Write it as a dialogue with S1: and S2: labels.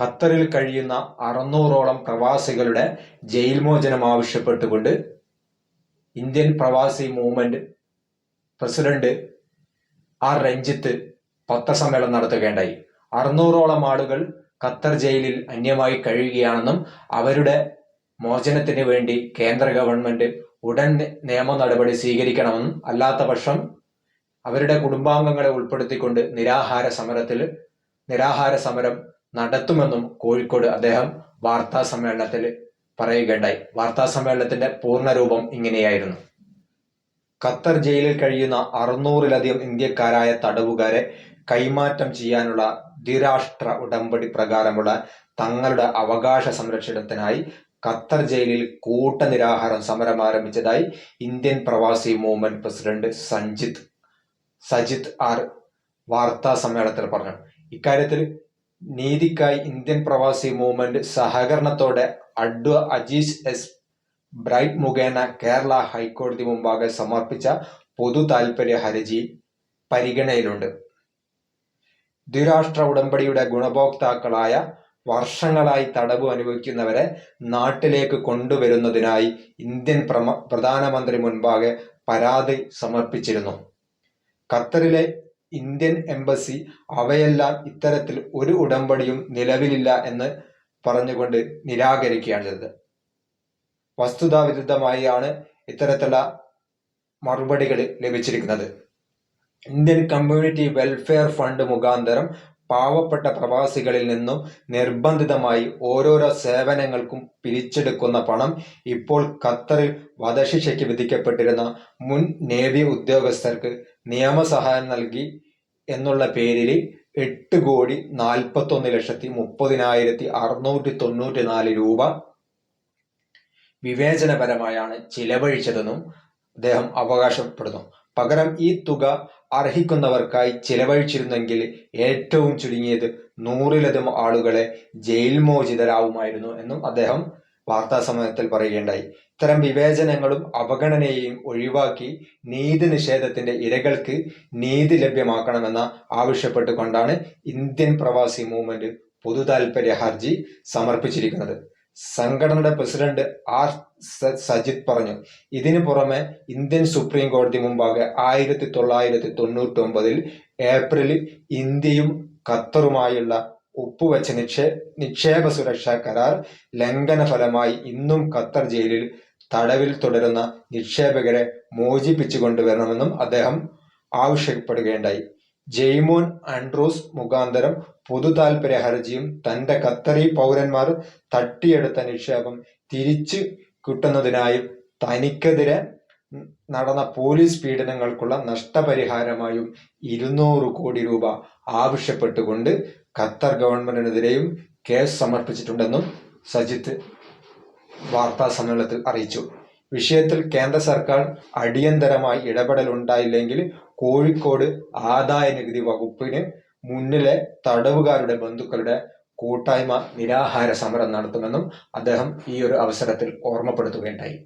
S1: ഖത്തറിൽ കഴിയുന്ന അറുന്നൂറോളം പ്രവാസികളുടെ ജയിൽ മോചനം ആവശ്യപ്പെട്ടുകൊണ്ട് Indian Pravasi movement president R Ranjith പത്രസമ്മേളനം നടത്തുകയുണ്ടായി. അറുന്നൂറോളം ആളുകൾ ഖത്തർ ജയിലിൽ അന്യമായി കഴിയുകയാണെന്നും അവരുടെ മോചനത്തിന് വേണ്ടി കേന്ദ്ര ഗവൺമെന്റ് ഉടൻ നിയമ നടപടി സ്വീകരിക്കണമെന്നും അല്ലാത്ത പക്ഷം അവരുടെ കുടുംബാംഗങ്ങളെ ഉൾപ്പെടുത്തിക്കൊണ്ട് നിരാഹാര സമരത്തിൽ നിരാഹാര സമരം നടത്തുമെന്നും കോഴിക്കോട് അദ്ദേഹം വാർത്താ സമ്മേളനത്തിൽ പറയുകയുണ്ടായി. വാർത്താ സമ്മേളനത്തിന്റെ പൂർണരൂപം ഇങ്ങനെയായിരുന്നു. ഖത്തർ ജയിലിൽ കഴിയുന്ന അറുന്നൂറിലധികം ഇന്ത്യക്കാരായ തടവുകാരെ കൈമാറ്റം ചെയ്യാനുള്ള ദ്വിരാഷ്ട്ര ഉടമ്പടി പ്രകാരമുള്ള തങ്ങളുടെ അവകാശ സംരക്ഷണത്തിനായി ഖത്തർ ജയിലിൽ കൂട്ടനിരാഹാരം സമരം ആരംഭിച്ചതായി Indian Pravasi movement president Sanjith Sajith R വാർത്താ സമ്മേളനത്തിൽ പറഞ്ഞു. ഇക്കാര്യത്തിൽ നീതിക്കായി ഇന്ത്യൻ പ്രവാസി മൂവ്മെന്റ് സഹകരണത്തോടെ അഡ്വ അജീസ് എസ് ബ്രൈറ്റ് മുഖേന കേരള ഹൈക്കോടതി മുമ്പാകെ സമർപ്പിച്ച പൊതു താൽപര്യ ഹർജി പരിഗണനയിലുണ്ട്. ദ്വിരാഷ്ട്ര ഉടമ്പടിയുടെ ഗുണഭോക്താക്കളായ വർഷങ്ങളായി തടവ് അനുഭവിക്കുന്നവരെ നാട്ടിലേക്ക് കൊണ്ടുവരുന്നതിനായി ഇന്ത്യൻ പ്രധാനമന്ത്രി മുൻപാകെ പരാതി സമർപ്പിച്ചിരുന്നു. ഖത്തറിലെ ഇന്ത്യൻ എംബസി അവയെല്ലാം ഇത്തരത്തിൽ ഒരു ഉടമ്പടിയും നിലവിലില്ല എന്ന് പറഞ്ഞുകൊണ്ട് നിരാകരിക്കുകയാണ് ചെയ്തത്. വസ്തുതാവിരുദ്ധമായാണ് ഇത്തരത്തിലുള്ള മറുപടികൾ ലഭിച്ചിരിക്കുന്നത്. ഇന്ത്യൻ കമ്മ്യൂണിറ്റി വെൽഫെയർ ഫണ്ട് മുഖാന്തരം പാവപ്പെട്ട പ്രവാസികളിൽ നിന്നും നിർബന്ധിതമായി ഓരോരോ സേവനങ്ങൾക്കും പിരിച്ചെടുക്കുന്ന പണം ഇപ്പോൾ ഖത്തറിൽ വധശിക്ഷയ്ക്ക് വിധിക്കപ്പെട്ടിരുന്ന മുൻ നേവി ഉദ്യോഗസ്ഥർക്ക് നിയമസഹായം നൽകി എന്നുള്ള പേരിൽ എട്ട് കോടി നാൽപ്പത്തൊന്ന് ലക്ഷത്തി മുപ്പതിനായിരത്തി അറുന്നൂറ്റി തൊണ്ണൂറ്റി നാല് രൂപ വിവേചനപരമായാണ് ചിലവഴിച്ചതെന്നും അദ്ദേഹം അവകാശപ്പെടുന്നു. പകരം ഈ തുക അർഹിക്കുന്നവർക്കായി ചിലവഴിച്ചിരുന്നെങ്കിൽ ഏറ്റവും ചുരുങ്ങിയത് നൂറിലധികം ആളുകളെ ജയിൽ മോചിതരാവുമായിരുന്നു എന്നും അദ്ദേഹം വാർത്താ സമയത്തിൽ പറയുകയുണ്ടായി. ഇത്തരം വിവേചനങ്ങളും അവഗണനയെയും ഒഴിവാക്കി നീതി നിഷേധത്തിന്റെ ഇരകൾക്ക് നീതി ലഭ്യമാക്കണമെന്ന ആവശ്യപ്പെട്ടുകൊണ്ടാണ് ഇന്ത്യൻ പ്രവാസി മൂവ്മെന്റ് പൊതു ഹർജി സമർപ്പിച്ചിരിക്കുന്നത്. സംഘടനയുടെ പ്രസിഡന്റ് ആർ സജിത് പറഞ്ഞു ഇതിനു പുറമെ ഇന്ത്യൻ സുപ്രീം കോടതി മുമ്പാകെ ആയിരത്തി തൊള്ളായിരത്തി തൊണ്ണൂറ്റി ഒമ്പതിൽ ഏപ്രിലിൽ ഇന്ത്യയും ഖത്തറുമായുള്ള ഒപ്പുവെച്ച നിക്ഷേ നിക്ഷേപ സുരക്ഷാ കരാർ ലംഘന ഫലമായി ഇന്നും ഖത്തർ ജയിലിൽ തടവിൽ തുടരുന്ന നിക്ഷേപകരെ മോചിപ്പിച്ചു കൊണ്ടുവരണമെന്നും അദ്ദേഹം ആവശ്യപ്പെടുകയുണ്ടായി. ജെയ്മോൻ ആൻഡ്രൂസ് മുഖാന്തരം പൊതു താൽപര്യ ഹർജിയും തന്റെ ഖത്തറി പൗരന്മാർ തട്ടിയെടുത്ത നിക്ഷേപം തിരിച്ചു കിട്ടുന്നതിനായും തനിക്കെതിരെ നടന്ന പോലീസ് പീഡനങ്ങൾക്കുള്ള നഷ്ടപരിഹാരമായും ഇരുന്നൂറ് കോടി രൂപ ആവശ്യപ്പെട്ടുകൊണ്ട് ഖത്തർ ഗവൺമെന്റിനെതിരെയും കേസ് സമർപ്പിച്ചിട്ടുണ്ടെന്നും സജിത്ത് വാർത്താ സമ്മേളനത്തിൽ അറിയിച്ചു. വിഷയത്തിൽ കേന്ദ്ര സർക്കാർ അടിയന്തരമായി ഇടപെടൽ ഉണ്ടായില്ലെങ്കിൽ കോഴിക്കോട് ആദായ നികുതി വകുപ്പിന് മുന്നിലെ തടവുകാരുടെ ബന്ധുക്കളുടെ കൂട്ടായ്മ നിരാഹാര സമരം നടത്തുമെന്നും അദ്ദേഹം ഈ ഒരു അവസരത്തിൽ ഓർമ്മപ്പെടുത്തുകയുണ്ടായി.